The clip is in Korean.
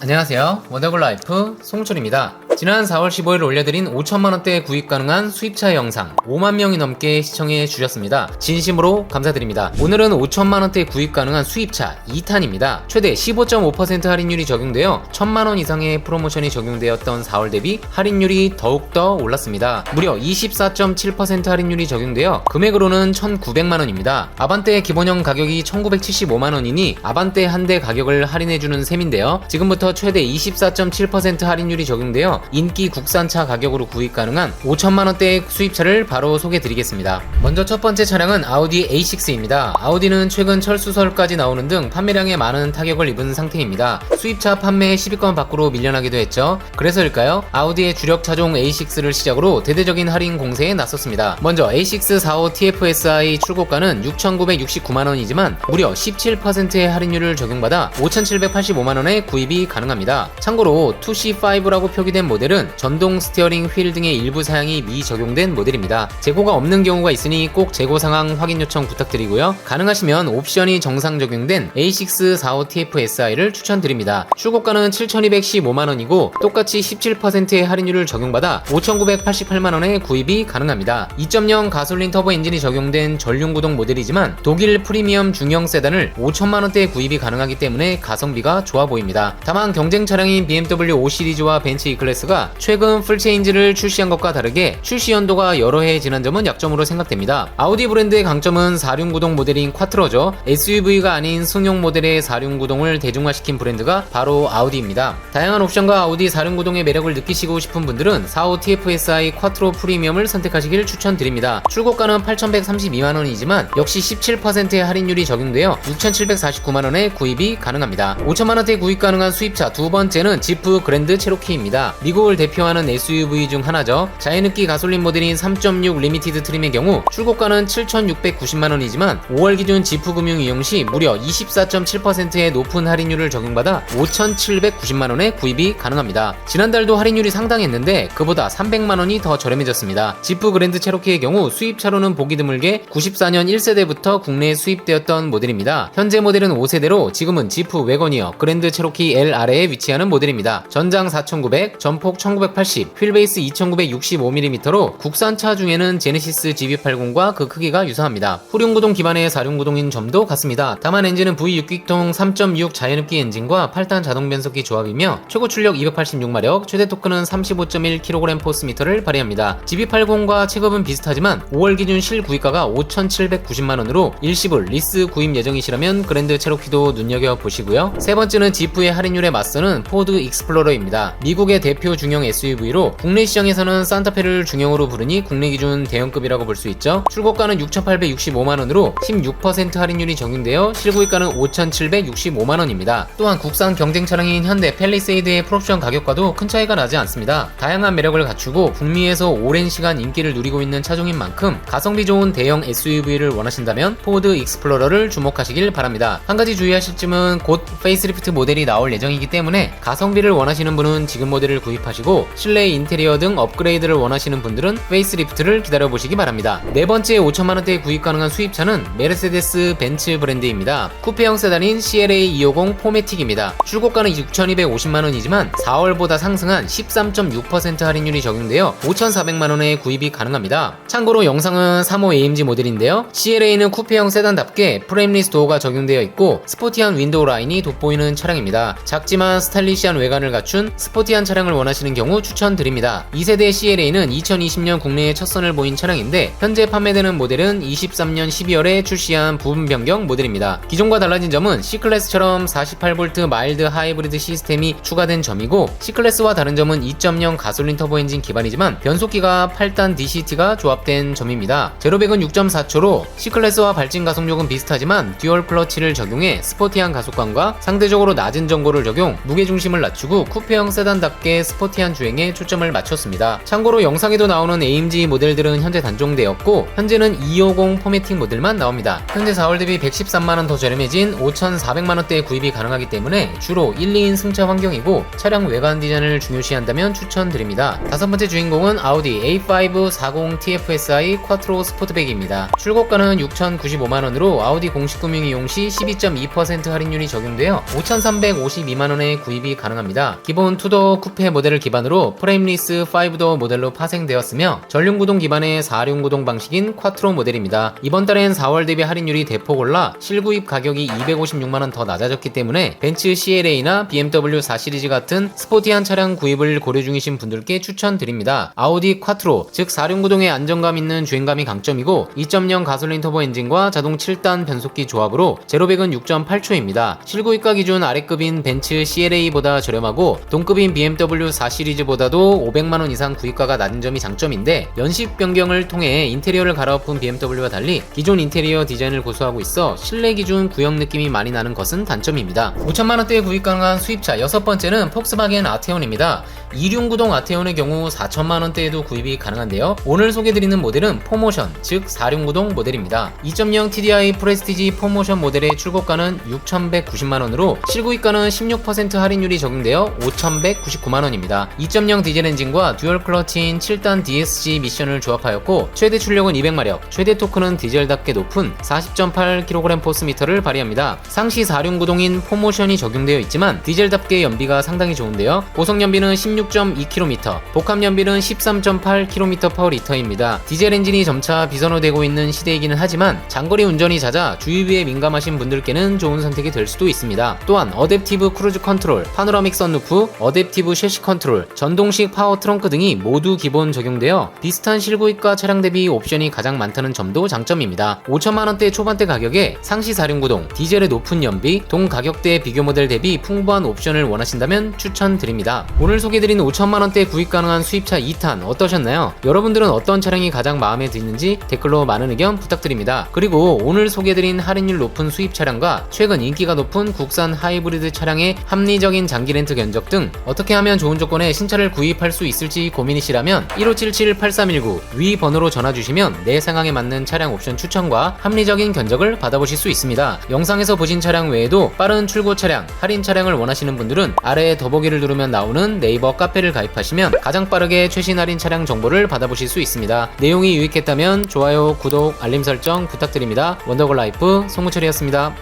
안녕하세요. 원더글 라이프 송철입니다. 지난 4월 15일 올려드린 5천만 원대 구입 가능한 수입차 영상 5만 명이 넘게 시청해 주셨습니다. 진심으로 감사드립니다. 오늘은 5천만 원대 구입 가능한 수입차 2탄입니다. 최대 15.5% 할인율이 적용되어 1천만 원 이상의 프로모션이 적용되었던 4월 대비 할인율이 더욱더 올랐습니다. 무려 24.7% 할인율이 적용되어 금액으로는 1,900만 원입니다. 아반떼 기본형 가격이 1,975만 원이니 아반떼 한 대 가격을 할인해 주는 셈인데요. 지금부터 최대 24.7% 할인율이 적용되어 인기 국산차 가격으로 구입 가능한 5천만원대의 수입차를 바로 소개드리겠습니다. 먼저 첫 번째 차량은 아우디 A6입니다. 아우디는 최근 철수설까지 나오는 등 판매량에 많은 타격을 입은 상태입니다. 수입차 판매 10위권 밖으로 밀려나기도 했죠. 그래서일까요? 아우디의 주력 차종 A6를 시작으로 대대적인 할인 공세에 나섰습니다. 먼저 A6 45 TFSI 출고가는 6,969만원이지만 무려 17%의 할인율을 적용받아 5,785만원에 구입이 가능합니다. 참고로 2C5라고 표기된 모델 은 전동 스티어링 휠 등의 일부 사양이 미적용된 모델입니다. 재고가 없는 경우가 있으니 꼭 재고 상황 확인 요청 부탁드리고요. 가능하시면 옵션이 정상 적용된 A6 45 TFSI를 추천드립니다. 출고가는 7,215만원이고 똑같이 17%의 할인율을 적용받아 5,988만원에 구입이 가능합니다. 2.0 가솔린 터보 엔진이 적용된 전륜구동 모델이지만 독일 프리미엄 중형 세단을 5천만원대에 구입이 가능하기 때문에 가성비가 좋아 보입니다. 다만 경쟁 차량인 BMW 5 시리즈와 벤츠 E클래스 가 최근 풀체인지를 출시한 것과 다르게 출시 연도가 여러 해 지난 점은 약점으로 생각됩니다. 아우디 브랜드의 강점은 4륜구동 모델인 쿼트로죠. SUV가 아닌 승용 모델의 4륜구동을 대중화시킨 브랜드가 바로 아우디입니다. 다양한 옵션과 아우디 4륜구동의 매력을 느끼시고 싶은 분들은 45 TFSI 쿼트로 프리미엄을 선택하시길 추천드립니다. 출고가는 8,132만원이지만 역시 17%의 할인율이 적용되어 6,749만원에 구입이 가능합니다. 5천만원대 구입 가능한 수입차 두 번째는 지프 그랜드 체로키입니다. 미국 을 대표하는 SUV 중 하나죠. 자연흡기 가솔린 모델인 3.6 리미티드 트림의 경우 출고가는 7,690만원이지만 5월 기준 지프 금융 이용 시 무려 24.7%의 높은 할인율을 적용받아 5,790만원에 구입이 가능합니다. 지난달도 할인율이 상당했는데 그보다 300만원이 더 저렴해졌습니다. 지프 그랜드 체로키의 경우 수입차로는 보기 드물게 94년 1세대부터 국내에 수입되었던 모델입니다. 현재 모델은 5세대로 지금은 지프 웨거니어 그랜드 체로키 L 아래에 위치하는 모델입니다. 전장 4900, 전폭 1980, 휠베이스 2965mm로 국산차 중에는 제네시스 GB80과 그 크기가 유사합니다. 후륜구동 기반의 4륜구동인 점도 같습니다. 다만 엔진은 V6기통 3.6 자연흡기 엔진과 8단 자동 변속기 조합이며 최고 출력 286마력, 최대 토크는 35.1kg 포스미터를 발휘합니다. GB80과 체급은 비슷하지만 5월 기준 실 구입가가 5,790만원으로 일시불 리스 구입 예정이시라면 그랜드 체로키도 눈여겨보시고요. 세 번째는 지프의 할인율에 맞서는 포드 익스플로러입니다. 미국의 대표 중형 SUV로 국내 시장에서는 산타페를 중형으로 부르니 국내 기준 대형급이라고 볼 수 있죠. 출고가는 6,865만원으로 16% 할인율이 적용되어 실구입가는 5,765만원입니다. 또한 국산 경쟁 차량인 현대 펠리세이드의 풀옵션 가격과도 큰 차이가 나지 않습니다. 다양한 매력을 갖추고 북미에서 오랜 시간 인기를 누리고 있는 차종인 만큼 가성비 좋은 대형 SUV를 원하신다면 포드 익스플로러를 주목하시길 바랍니다. 한 가지 주의하실 점은 곧 페이스리프트 모델이 나올 예정이기 때문에 가성비를 원하시는 분은 지금 모델을 구입하시고 실내 인테리어 등 업그레이드를 원하시는 분들은 페이스리프트를 기다려보시기 바랍니다. 네 번째 5천만원대에 구입 가능한 수입차는 메르세데스 벤츠 브랜드입니다. 쿠페형 세단인 CLA 250 포매틱입니다. 출고가는 6,250만원이지만 4월보다 상승한 13.6% 할인율이 적용되어 5,400만원에 구입이 가능합니다. 참고로 영상은 3호 AMG 모델인데요. CLA는 쿠페형 세단답게 프레임리스 도어가 적용되어 있고 스포티한 윈도우 라인이 돋보이는 차량입니다. 작지만 스타일리시한 외관을 갖춘 스포티한 차량을 원하 시는 경우 추천드립니다. 2세대 CLA는 2020년 국내에 첫 선을 보인 차량인데 현재 판매되는 모델은 23년 12월에 출시한 부분 변경 모델입니다. 기존과 달라진 점은 C클래스처럼 48V 마일드 하이브리드 시스템이 추가된 점이고 C클래스와 다른 점은 2.0 가솔린 터보 엔진 기반이지만 변속기가 8단 DCT가 조합된 점입니다. 제로백은 6.4초로 C클래스와 발진 가속력은 비슷하지만 듀얼 클러치를 적용해 스포티한 가속감과 상대적으로 낮은 정보를 적용, 무게중심을 낮추고 쿠페형 세단답게 스포 티한 주행에 초점을 맞췄습니다. 참고로 영상에도 나오는 AMG 모델들은 현재 단종되었고 현재는 250 포매팅 모델만 나옵니다. 현재 4월 대비 113만원 더 저렴해진 5,400만원대에 구입이 가능하기 때문에 주로 1, 2인 승차 환경이고 차량 외관 디자인을 중요시한다면 추천드립니다. 다섯 번째 주인공은 아우디 A5 40 TFSI 쿼트로 스포트백입니다. 출고가는 6,095만원으로 아우디 공식 금융 이용 시 12.2% 할인율이 적용되어 5,352만원에 구입이 가능합니다. 기본 투도어 쿠페 모델 을 기반으로 프레임리스 5도어 모델로 파생되었으며 전륜구동 기반의 4륜구동 방식인 쿼트로 모델입니다. 이번 달엔 4월 대비 할인율이 대폭 올라 실구입 가격이 256만원 더 낮아졌기 때문에 벤츠 CLA나 BMW 4 시리즈 같은 스포티한 차량 구입을 고려 중이신 분들께 추천드립니다. 아우디 쿼트로 즉 4륜구동의 안정감 있는 주행감이 강점이고 2.0 가솔린 터보 엔진과 자동 7단 변속기 조합으로 제로백은 6.8초입니다. 실구입가 기준 아래급인 벤츠 CLA보다 저렴하고 동급인 BMW 4 시리즈보다도 500만원 이상 구입가가 낮은 점이 장점인데 연식 변경을 통해 인테리어를 갈아엎은 BMW와 달리 기존 인테리어 디자인을 고수하고 있어 실내 기준 구형 느낌이 많이 나는 것은 단점입니다. 5천만원대에 구입 가능한 수입차 여섯 번째는 폭스바겐 아테온입니다. 2륜 구동 아테온의 경우 4천만원대에도 구입이 가능한데요. 오늘 소개드리는 모델은 포모션, 즉 4륜 구동 모델입니다. 2.0 TDI 프레스티지 포모션 모델의 출고가는 6,190만원으로 실구입가는 16% 할인율이 적용되어 5,199만원입니다. 2.0 디젤 엔진과 듀얼 클러치인 7단 DSG 미션을 조합하였고 최대 출력은 200마력, 최대 토크는 디젤답게 높은 40.8kg 포스미터를 발휘합니다. 상시 4륜 구동인 포모션이 적용되어 있지만 디젤답게 연비가 상당히 좋은데요. 고속 연비는 16.2km, 복합 연비는 13.8km 퍼 리터입니다. 디젤 엔진이 점차 비선호되고 있는 시대이기는 하지만 장거리 운전이 잦아 주유비에 민감하신 분들께는 좋은 선택이 될 수도 있습니다. 또한 어댑티브 크루즈 컨트롤, 파노라믹 선루프, 어댑티브 셰시 컨트롤, 전동식 파워 트렁크 등이 모두 기본 적용되어 비슷한 실구입과 차량 대비 옵션이 가장 많다는 점도 장점입니다. 5천만원대 초반대 가격에 상시 4륜구동, 디젤의 높은 연비, 동 가격대 비교 모델 대비 풍부한 옵션을 원하신다면 추천드립니다. 오늘 소개드린 5천만원대 구입 가능한 수입차 2탄 어떠셨나요? 여러분들은 어떤 차량이 가장 마음에 드는지 댓글로 많은 의견 부탁드립니다. 그리고 오늘 소개드린 할인율 높은 수입 차량과 최근 인기가 높은 국산 하이브리드 차량의 합리적인 장기 렌트 견적 등 어떻게 하면 좋은 조건에 신차를 구입할 수 있을지 고민이시라면 1577-8319 위 번호로 전화 주시면 내 상황에 맞는 차량 옵션 추천과 합리적인 견적을 받아보실 수 있습니다. 영상에서 보신 차량 외에도 빠른 출고 차량, 할인 차량을 원하시는 분들은 아래에 더보기를 누르면 나오는 네이버 카페를 가입하시면 가장 빠르게 최신 할인 차량 정보를 받아보실 수 있습니다. 내용이 유익했다면 좋아요, 구독, 알림 설정 부탁드립니다. 원더걸 라이프 송무철이었습니다.